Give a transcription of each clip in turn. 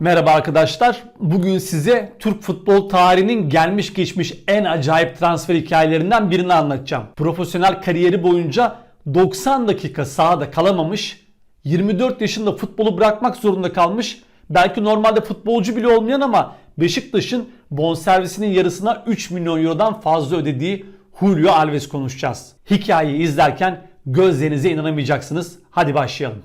Merhaba arkadaşlar. Bugün size Türk futbol tarihinin gelmiş geçmiş en acayip transfer hikayelerinden birini anlatacağım. Profesyonel kariyeri boyunca 90 dakika sahada kalamamış, 24 yaşında futbolu bırakmak zorunda kalmış, belki normalde futbolcu bile olmayan ama Beşiktaş'ın bonservisinin yarısına 3 milyon eurodan fazla ödediği Julio Alves konuşacağız. Hikayeyi izlerken gözlerinize inanamayacaksınız. Hadi başlayalım.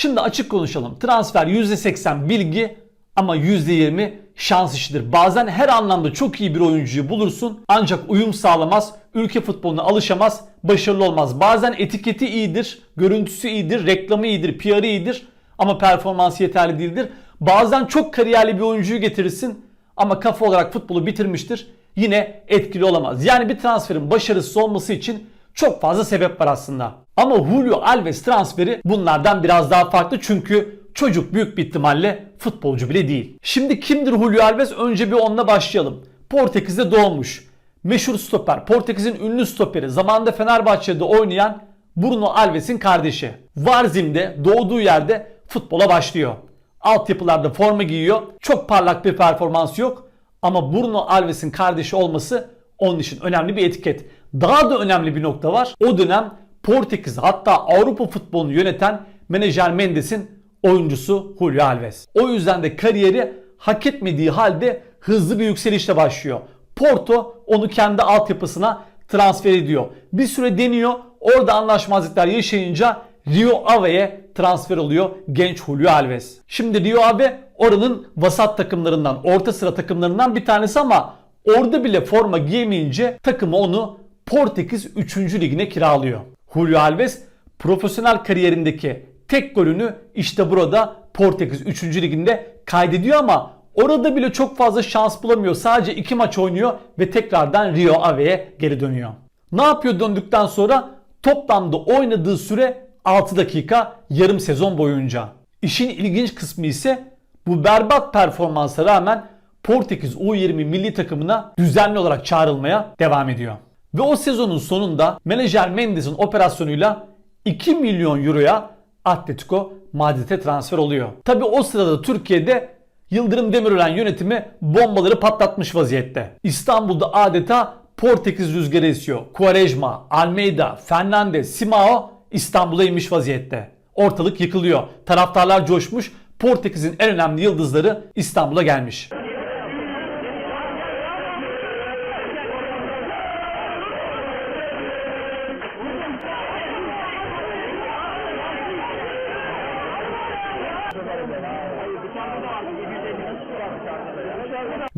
Şimdi açık konuşalım. Transfer %80 bilgi ama %20 şans işidir. Bazen her anlamda çok iyi bir oyuncuyu bulursun ancak uyum sağlamaz, ülke futboluna alışamaz, başarılı olmaz. Bazen etiketi iyidir, görüntüsü iyidir, reklamı iyidir, PR'ı iyidir ama performansı yeterli değildir. Bazen çok kariyerli bir oyuncuyu getirirsin ama kafa olarak futbolu bitirmiştir. Yine etkili olamaz. Yani bir transferin başarısız olması için çok fazla sebep var aslında. Ama Julio Alves transferi bunlardan biraz daha farklı çünkü çocuk büyük bir ihtimalle futbolcu bile değil. Şimdi kimdir Julio Alves? Önce bir onunla başlayalım. Portekiz'de doğmuş. Meşhur stoper, Portekiz'in ünlü stoperi, zamanında Fenerbahçe'de oynayan Bruno Alves'in kardeşi. Varzim'de doğduğu yerde futbola başlıyor. Altyapılarda forma giyiyor. Çok parlak bir performansı yok. Ama Bruno Alves'in kardeşi olması onun için önemli bir etiket. Daha da önemli bir nokta var. O dönem Portekiz hatta Avrupa futbolunu yöneten menajer Mendes'in oyuncusu Julio Alves. O yüzden de kariyeri hak etmediği halde hızlı bir yükselişle başlıyor. Porto onu kendi altyapısına transfer ediyor. Bir süre deniyor. Orada anlaşmazlıklar yaşayınca Rio Ave'ye transfer oluyor genç Julio Alves. Şimdi Rio Ave oranın vasat takımlarından, orta sıra takımlarından bir tanesi ama orada bile forma giyemeyince takımı onu Portekiz 3. ligine kiralıyor. Julio Alves profesyonel kariyerindeki tek golünü işte burada Portekiz 3. liginde kaydediyor ama orada bile çok fazla şans bulamıyor. Sadece 2 maç oynuyor ve tekrardan Rio Ave'ye geri dönüyor. Ne yapıyor döndükten sonra? Toplamda oynadığı süre 6 dakika yarım sezon boyunca. İşin ilginç kısmı ise bu berbat performansa rağmen Portekiz U20 milli takımına düzenli olarak çağrılmaya devam ediyor. Ve o sezonun sonunda menajer Mendes'in operasyonuyla 2 milyon euroya Atletico Madrid'e transfer oluyor. Tabi o sırada Türkiye'de Yıldırım Demirören yönetimi bombaları patlatmış vaziyette. İstanbul'da adeta Portekiz rüzgarı esiyor. Quaresma, Almeida, Fernandez, Simao İstanbul'a inmiş vaziyette. Ortalık yıkılıyor. Taraftarlar coşmuş. Portekiz'in en önemli yıldızları İstanbul'a gelmiş.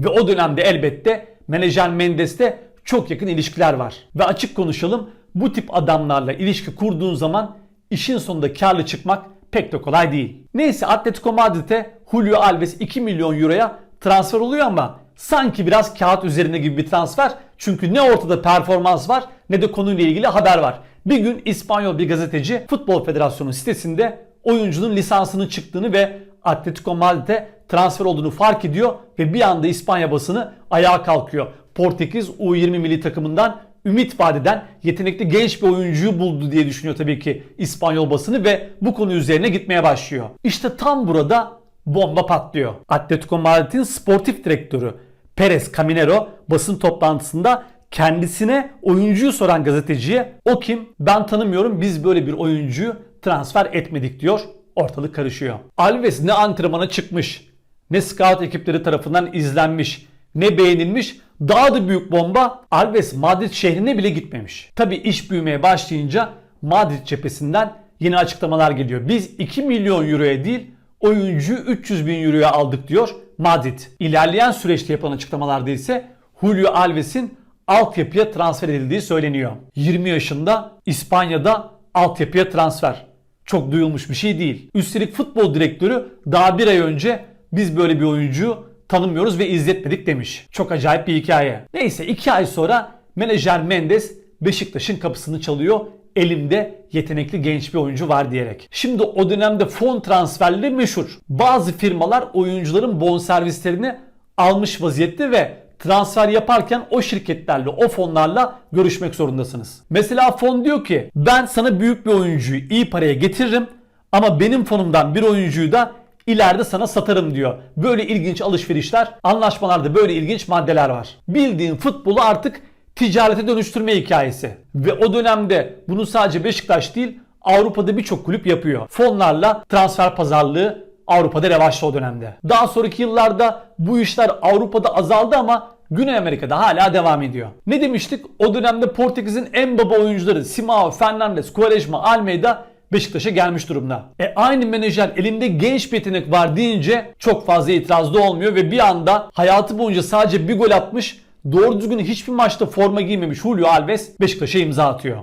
Ve o dönemde elbette menajer Mendes'te çok yakın ilişkiler var. Ve açık konuşalım bu tip adamlarla ilişki kurduğun zaman işin sonunda karlı çıkmak pek de kolay değil. Neyse Atletico Madrid'e Julio Alves 2 milyon euroya transfer oluyor ama sanki biraz kağıt üzerinde gibi bir transfer. Çünkü ne ortada performans var ne de konuyla ilgili haber var. Bir gün İspanyol bir gazeteci Futbol Federasyonu sitesinde oyuncunun lisansının çıktığını ve Atletico Madrid'e transfer olduğunu fark ediyor ve bir anda İspanya basını ayağa kalkıyor. Portekiz U20 milli takımından ümit vadeden yetenekli genç bir oyuncuyu buldu diye düşünüyor tabii ki İspanyol basını ve bu konu üzerine gitmeye başlıyor. İşte tam burada bomba patlıyor. Atletico Madrid'in sportif direktörü Perez Caminero basın toplantısında kendisine oyuncuyu soran gazeteciye o kim ben tanımıyorum biz böyle bir oyuncuyu transfer etmedik diyor. Ortalık karışıyor. Alves ne antrenmana çıkmış, ne scout ekipleri tarafından izlenmiş, ne beğenilmiş. Daha da büyük bomba Alves Madrid şehrine bile gitmemiş. Tabi iş büyümeye başlayınca Madrid cephesinden yeni açıklamalar geliyor. Biz 2 milyon euroya değil oyuncuyu 300 bin euroya aldık diyor Madrid. İlerleyen süreçte yapılan açıklamalarda ise Julio Alves'in altyapıya transfer edildiği söyleniyor. 20 yaşında İspanya'da altyapıya transfer. Çok duyulmuş bir şey değil. Üstelik futbol direktörü daha bir ay önce biz böyle bir oyuncuyu tanımıyoruz ve izletmedik demiş. Çok acayip bir hikaye. Neyse 2 ay sonra menajer Mendes Beşiktaş'ın kapısını çalıyor. Elimde yetenekli genç bir oyuncu var diyerek. Şimdi o dönemde fon transferleri meşhur. Bazı firmalar oyuncuların bonservislerini almış vaziyette ve transfer yaparken o şirketlerle, o fonlarla görüşmek zorundasınız. Mesela fon diyor ki ben sana büyük bir oyuncuyu iyi paraya getiririm Ama benim fonumdan bir oyuncuyu da ileride sana satarım diyor. Böyle ilginç alışverişler, anlaşmalarda böyle ilginç maddeler var. Bildiğin futbolu artık ticarete dönüştürme hikayesi. Ve o dönemde bunu sadece Beşiktaş değil Avrupa'da birçok kulüp yapıyor. Fonlarla transfer pazarlığı Avrupa'da revaçta o dönemde. Daha sonraki yıllarda bu işler Avrupa'da azaldı ama Güney Amerika'da hala devam ediyor. Ne demiştik? O dönemde Portekiz'in en baba oyuncuları Simao, Fernandes, Quaresma, Almeida Beşiktaş'a gelmiş durumda. E aynı menajer elinde genç bir yetenek var deyince çok fazla itirazda olmuyor ve bir anda hayatı boyunca sadece bir gol atmış doğru düzgün hiçbir maçta forma giymemiş Julio Alves Beşiktaş'a imza atıyor.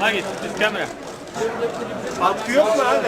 Magit, this camera. Atkı yok mu abi?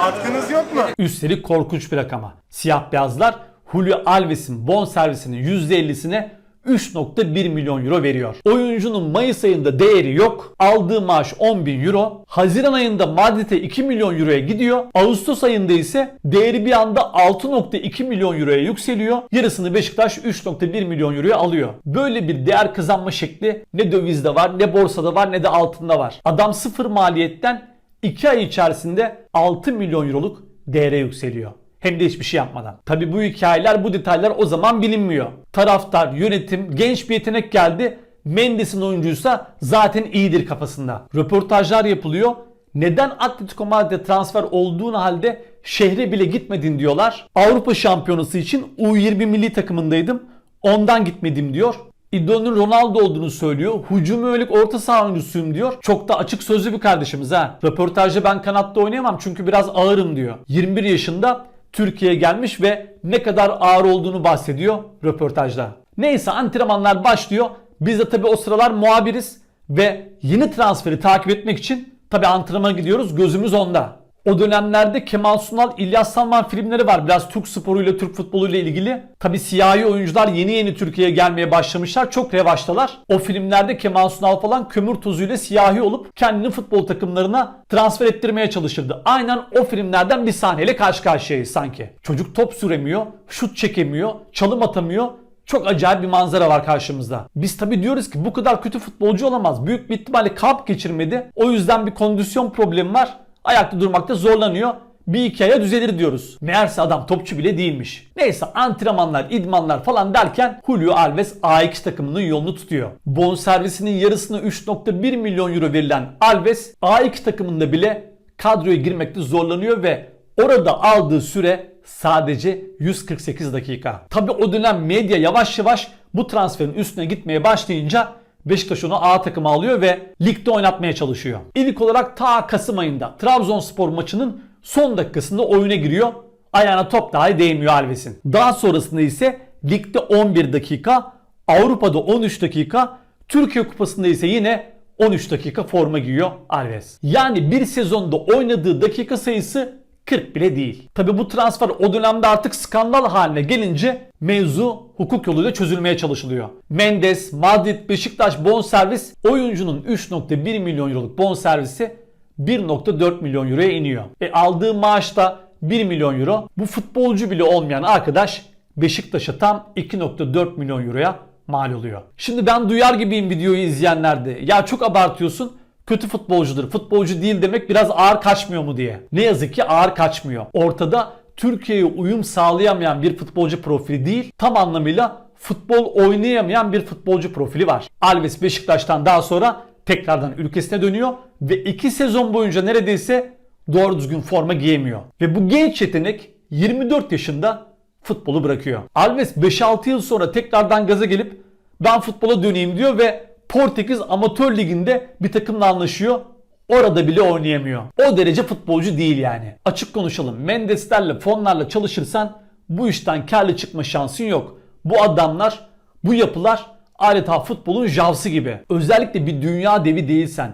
Atkınız yok mu? Üstelik korkunç bir rakama. Siyah beyazlar Julio Alves'in bon servisinin %50'sine 3.1 milyon euro veriyor. Oyuncunun Mayıs ayında değeri yok. Aldığı maaş 10 bin euro. Haziran ayında Madrid'e 2 milyon euroya gidiyor. Ağustos ayında ise değeri bir anda 6.2 milyon euroya yükseliyor. Yarısını Beşiktaş 3.1 milyon euroya alıyor. Böyle bir değer kazanma şekli ne dövizde var, ne borsada var, ne de altında var. Adam sıfır maliyetten 2 ay içerisinde 6 milyon euroluk değere yükseliyor. Hem de hiçbir şey yapmadan. Tabi bu hikayeler, bu detaylar o zaman bilinmiyor. Taraftar, yönetim, genç bir yetenek geldi. Mendes'in oyuncuysa zaten iyidir kafasında. Röportajlar yapılıyor. Neden Atletico Madrid'e transfer olduğun halde şehre bile gitmedin diyorlar. Avrupa Şampiyonası için U20 milli takımındaydım. Ondan gitmedim diyor. İdolünün Ronaldo olduğunu söylüyor. Hücum yönelik orta saha oyuncusuyum diyor. Çok da açık sözlü bir kardeşimiz ha. Röportajda ben kanatta oynayamam çünkü biraz ağırım diyor. 21 yaşında Türkiye'ye gelmiş ve ne kadar ağır olduğunu bahsediyor röportajda. Neyse antrenmanlar başlıyor. Biz de tabi o sıralar muhabiriz ve yeni transferi takip etmek için tabi antrenmana gidiyoruz. Gözümüz onda. O dönemlerde Kemal Sunal, İlyas Salman filmleri var. Biraz Türk sporuyla, Türk futboluyla ilgili. Tabi siyahi oyuncular yeni yeni Türkiye'ye gelmeye başlamışlar. Çok revaçtalar. O filmlerde Kemal Sunal falan kömür tozuyla siyahi olup kendini futbol takımlarına transfer ettirmeye çalışırdı. Aynen o filmlerden bir sahneyle karşı karşıyayız sanki. Çocuk top süremiyor, şut çekemiyor, çalım atamıyor. Çok acayip bir manzara var karşımızda. Biz tabi diyoruz ki bu kadar kötü futbolcu olamaz. Büyük bir ihtimalle kamp geçirmedi. O yüzden bir kondisyon problemi var. Ayakta durmakta zorlanıyor. Bir iki aya düzelir diyoruz. Meğerse adam topçu bile değilmiş. Neyse antrenmanlar, idmanlar falan derken Julio Alves A2 takımının yolunu tutuyor. Bon servisinin yarısını 3.1 milyon euro verilen Alves A2 takımında bile kadroya girmekte zorlanıyor ve orada aldığı süre sadece 148 dakika. Tabi o dönem medya yavaş yavaş bu transferin üstüne gitmeye başlayınca Beşiktaş onu A takıma alıyor ve ligde oynatmaya çalışıyor. İlk olarak ta Kasım ayında Trabzonspor maçının son dakikasında oyuna giriyor. Ayağına top dahi değmiyor Alves'in. Daha sonrasında ise ligde 11 dakika, Avrupa'da 13 dakika, Türkiye Kupası'nda ise yine 13 dakika forma giyiyor Alves. Yani bir sezonda oynadığı dakika sayısı 40 bile değil. Tabi bu transfer o dönemde artık skandal haline gelince mevzu hukuk yoluyla çözülmeye çalışılıyor. Mendes, Madrid, Beşiktaş bonservis oyuncunun 3.1 milyon euroluk bonservisi 1.4 milyon euroya iniyor. E aldığı maaş da 1 milyon euro. Bu futbolcu bile olmayan arkadaş Beşiktaş'a tam 2.4 milyon euroya mal oluyor. Şimdi ben duyar gibiyim videoyu izleyenlerde. Ya çok abartıyorsun kötü futbolcudur. Futbolcu değil demek biraz ağır kaçmıyor mu diye. Ne yazık ki ağır kaçmıyor. Ortada Türkiye'ye uyum sağlayamayan bir futbolcu profili değil, tam anlamıyla futbol oynayamayan bir futbolcu profili var. Alves Beşiktaş'tan daha sonra tekrardan ülkesine dönüyor ve 2 sezon boyunca neredeyse doğru düzgün forma giyemiyor. Ve bu genç yetenek 24 yaşında futbolu bırakıyor. Alves 5-6 yıl sonra tekrardan gaza gelip ben futbola döneyim diyor ve Portekiz Amatör Ligi'nde bir takımla anlaşıyor. Orada bile oynayamıyor. O derece futbolcu değil yani. Açık konuşalım. Mendeslerle, fonlarla çalışırsan bu işten karlı çıkma şansın yok. Bu adamlar, bu yapılar adeta futbolun javsı gibi. Özellikle bir dünya devi değilsen,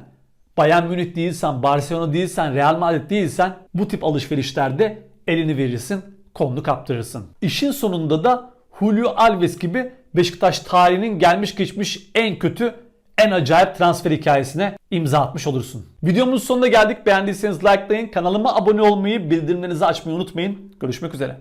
Bayern Münih değilsen, Barcelona değilsen, Real Madrid değilsen bu tip alışverişlerde elini verirsin, kolunu kaptırırsın. İşin sonunda da Julio Alves gibi Beşiktaş tarihinin gelmiş geçmiş en kötü en acayip transfer hikayesine imza atmış olursun. Videomuzun sonuna geldik. Beğendiyseniz likelayın. Kanalıma abone olmayı, bildirimlerinizi açmayı unutmayın. Görüşmek üzere.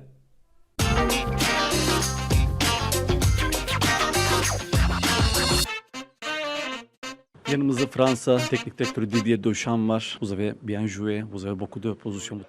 Yanımızda Fransa teknik direktörü Didier Deschamps var. Vous avez bien joué, vous avez beaucoup de positions.